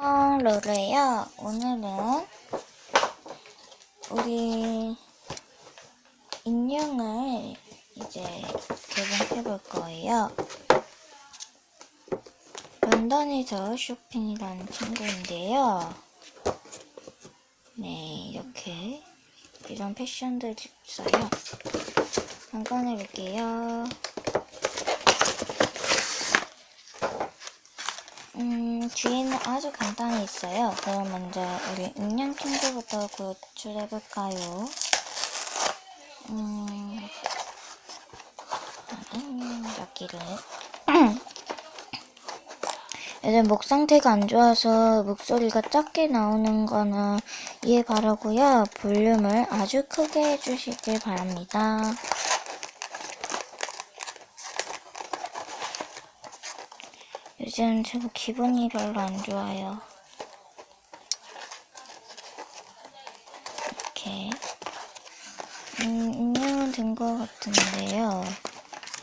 어, 로르예요. 오늘은 우리 인형을 이제 개봉해 볼 거예요. 런던에서 쇼핑이라는 친구인데요. 네, 이렇게 이런 패션들 있어요. 한번 해볼게요. 음, 뒤에는 아주 간단히 있어요. 그럼 먼저 우리 인형 친구부터 구출해볼까요? 음, 음, 여기를. 요즘 목 상태가 안 좋아서 목소리가 작게 나오는 거는 이해 바라고요. 볼륨을 아주 크게 해주시길 바랍니다. 요즘 제가 기분이 별로 안 좋아요. 이렇게. 음, 인형은 된 것 같은데요.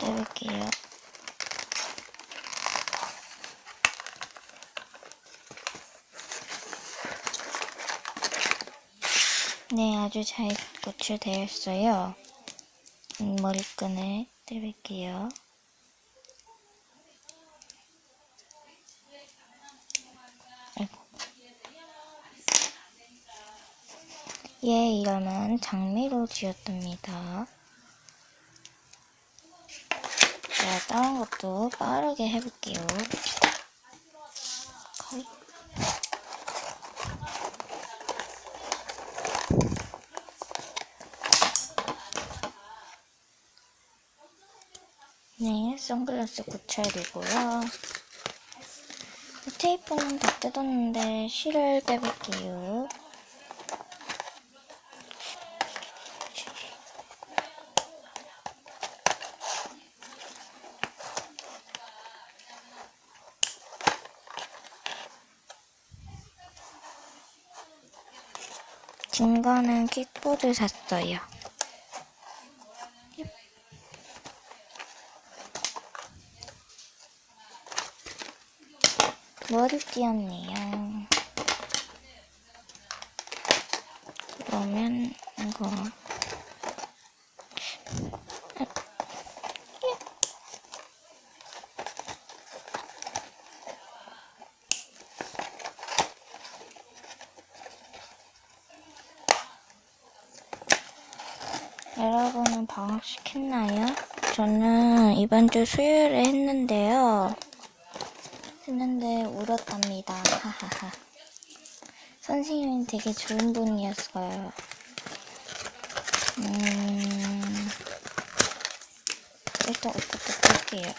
떼볼게요. 네, 아주 잘 고출되었어요. 음, 머리끈을 떼볼게요. 아이고. 얘 이름은 장미로 지었답니다. 자, 다른 것도 빠르게 해볼게요. 네, 선글라스 고쳐야 되고요. 테이프는 다 뜯었는데 실을 빼볼게요. 긴 거는 킥보드 샀어요. 머리 띄었네요. 그러면 이거 여러분은 방학시켰나요? 저는 이번 주 수요일에 했는데요. 했는데 울었답니다. 하하하. 선생님이 되게 좋은 분이었어요. 음, 일단 옷부터 뺄게요.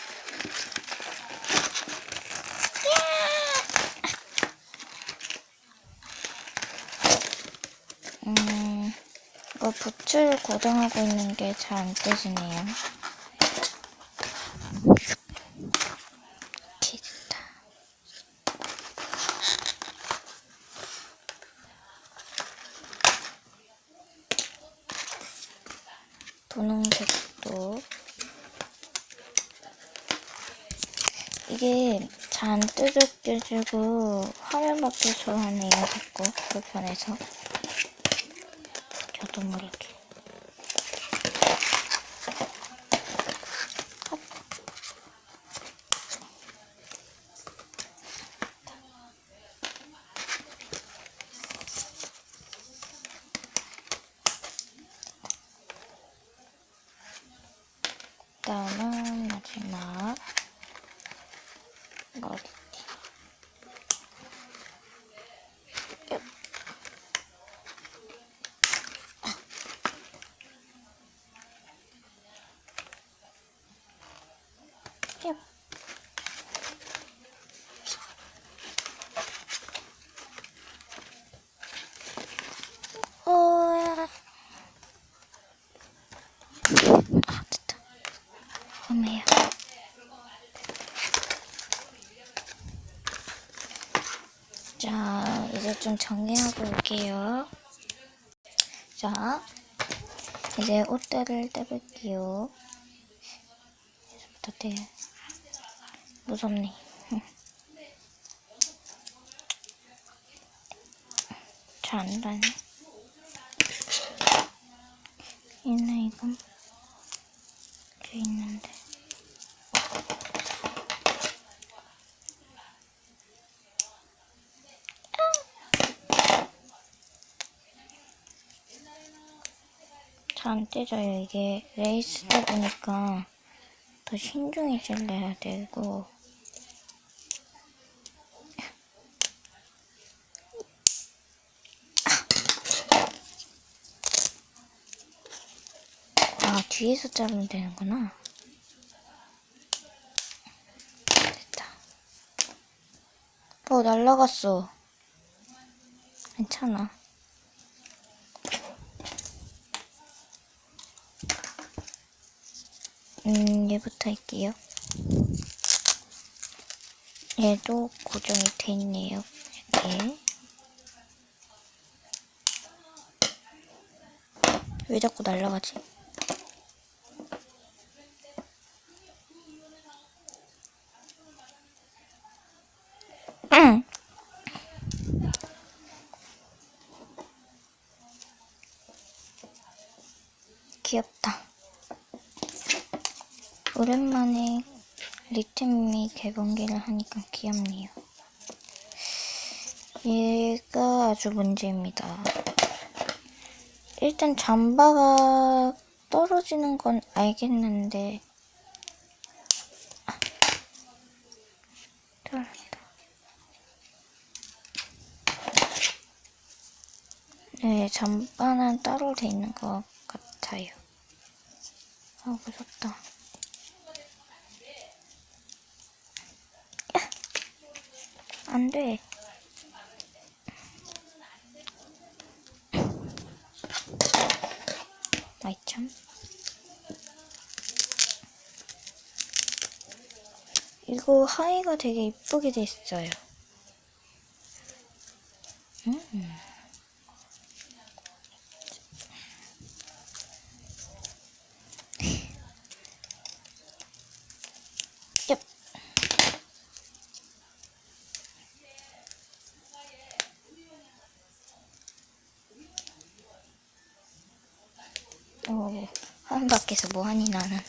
음, 부츠를 고정하고 있는 게 잘 안 떼지네요. 됐다. 분홍색도 이게 잘 안 뜯어져가지고 화면 밖에 좋아하네요 자꾸 불편해서 저도 모르게 헛. 다음은 마지막 머리띠. 엽. 엽. 오, 아. 자, 이제 좀 정리하고 올게요. 자, 이제 옷들을 떼볼게요. 이제부터 떼. 무섭네. 잘 안 다네. 있네, 이건. 돼 있는데. 잘 안 떼져요. 이게 레이스다 보니까 더 신중히 잘라야 되고. 아, 뒤에서 자르면 되는구나. 됐다. 어, 날라갔어. 괜찮아. 음, 얘부터 할게요. 얘도 고정이 돼 있네요. 이렇게. 왜 자꾸 날라가지? 응. 귀엽다. 오랜만에 리트미 개봉기를 하니까 귀엽네요. 얘가 아주 문제입니다. 일단 잠바가 떨어지는 건 알겠는데 아, 떨어졌다. 네, 잠바는 따로 돼 있는 것 같아요. 아, 무섭다. 야! 안 돼. 아이 참. 이거 하의가 되게 이쁘게 됐어요. 오, 한 밖에서 뭐하니 나는.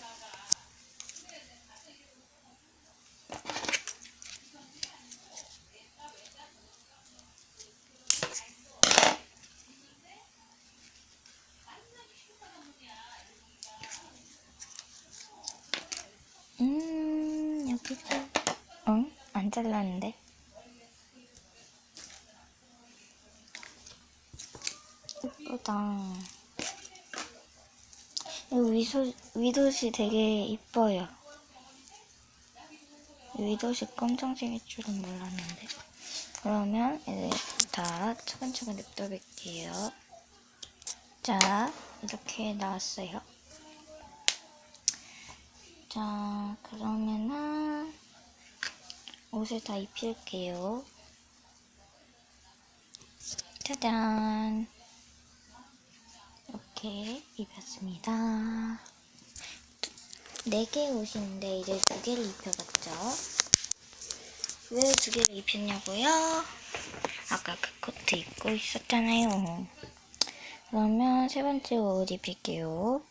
음, 여기서, 응? 안 잘랐는데? 예쁘다. 이 위소, 위도시 되게 이뻐요. 위도시 검정색일 줄은 몰랐는데. 그러면 이제 다 차근차근 냅둬볼게요. 자, 이렇게 나왔어요. 자, 그러면은 옷을 다 입힐게요. 짜잔. 이렇게 입혔습니다. 네 개의 옷인데 이제 두 개를 입혀봤죠. 왜 두 개를 입혔냐고요? 아까 그 코트 입고 있었잖아요. 그러면 세 번째 옷 입힐게요.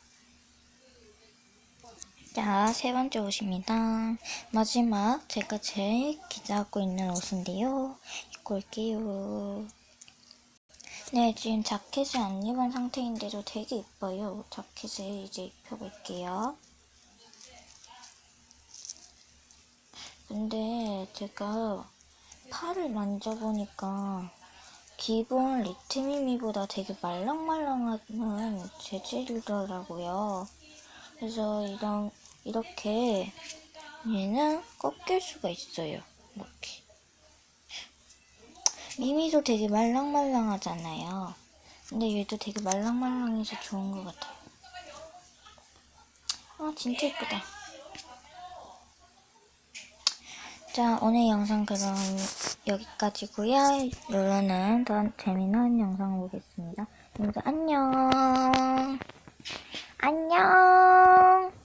자, 세 번째 옷입니다. 마지막 제가 제일 기대하고 있는 옷인데요. 입고 올게요. 네, 지금 자켓을 안 입은 상태인데도 되게 이뻐요. 자켓을 이제 입혀볼게요. 근데 제가 팔을 만져보니까 기본 리트미미보다 되게 말랑말랑한 재질이더라고요. 그래서 이런 이렇게 얘는 꺾일 수가 있어요. 이렇게. 미미도 되게 말랑말랑하잖아요. 근데 얘도 되게 말랑말랑해서 좋은 것 같아요. 아, 진짜 예쁘다. 자, 오늘 영상 그럼 여기까지고요. 룰루는 더 재미난 영상 보겠습니다. 여러분 안녕. 안녕.